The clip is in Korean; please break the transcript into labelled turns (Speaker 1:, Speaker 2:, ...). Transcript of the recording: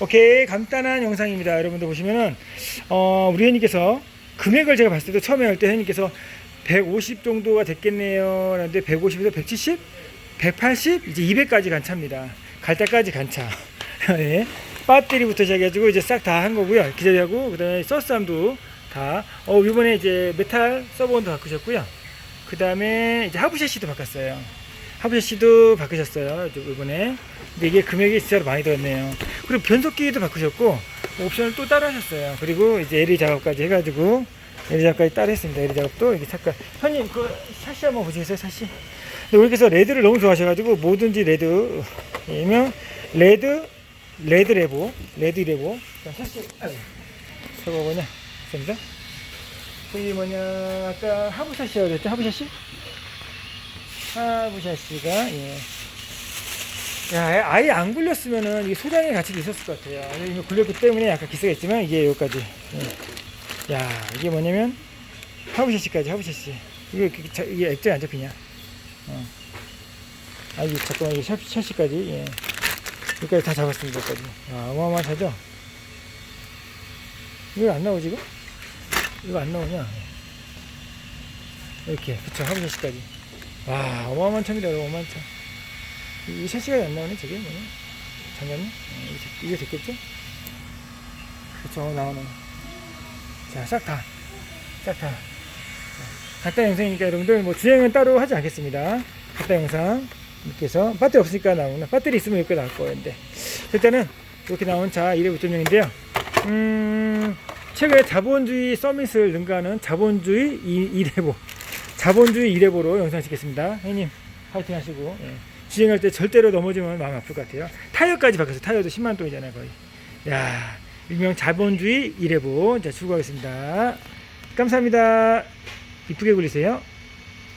Speaker 1: 오케이 간단한 영상입니다. 여러분들 보시면은 어, 우리 회원님께서 금액을 제가 봤을 때 처음에 할 때 회원님께서 150 정도가 됐겠네요. 그런데 150에서 170, 180, 이제 200까지 간 차입니다. 갈 때까지 간 차. 예. 배터리부터 시작해가지고 이제 싹 다 한 거고요. 기저귀하고 그다음에 서스함도 다. 어 이번에 이제 메탈 서버원도 바꾸셨고요. 그다음에 이제 하부 샤시도 바꿨어요. 하부 샤시도 바꾸셨어요. 이번에. 근데 이게 금액이 진짜로 많이 들었네요. 그리고 변속기도 바꾸셨고 옵션을 또 따로 하셨어요. 그리고 이제 LED 작업까지 해가지고 LED 작업까지 따로 했습니다. LED 작업도 이게 잠깐 형님 그 샤시 한번 보시겠어요? 근데 우리께서 레드를 너무 좋아하셔가지고 뭐든지 레드 이면 레드 레드 레보 레드 레보 자, 샤시 아유, 저거 뭐냐 있습니다. 저기 뭐냐 아까 하부 샤시라고 그랬죠? 하부 샤시? 하부 샤시가 예. 야, 아예 안 굴렸으면은 이게 소장의 가치도 있었을 것 같아요. 이거 굴렸기 때문에 약간 기세가 있지만 이게 여기까지. 예. 야, 이게 뭐냐면 하부샤시까지 하부샤시. 이게 이게, 액정이 안 잡히냐? 어. 아, 이게 잠깐만 이게 샤- 샤시까지. 예. 여기까지 다 잡았습니다. 여기까지. 야, 어마어마하죠? 이거 안 나오지 이거? 이거 안 나오냐? 이렇게 그쵸 하부샤시까지. 와, 어마어마한. 여러분, 어마어마한 차. 이 샤시가 안 나오네 저게? 뭐냐? 잠깐만 어, 이게, 됐겠죠 그쵸 나오네. 자싹다 싹 다. 각다 영상이니까 여러분들 뭐 주행은 따로 하지 않겠습니다. 각다 영상 이렇게 해서 배터리 없으니까 나오나 배터리 있으면 이렇게 나올 거였는데. 일단은 이렇게 나온 차 2.5.0인데요. 음 최근에 자본주의 서밋을 능가하는 자본주의 2레보. 자본주의 2레보로 영상 찍겠습니다. 형님 파이팅 하시고. 예. 주행할 때 절대로 넘어지면 마음 아플 것 같아요. 타이어까지 바뀌었어요. 타이어도 10만 동이잖아요, 거의. 야, 일명 자본주의 1회보. 자, 수고하겠습니다. 감사합니다. 이쁘게 굴리세요.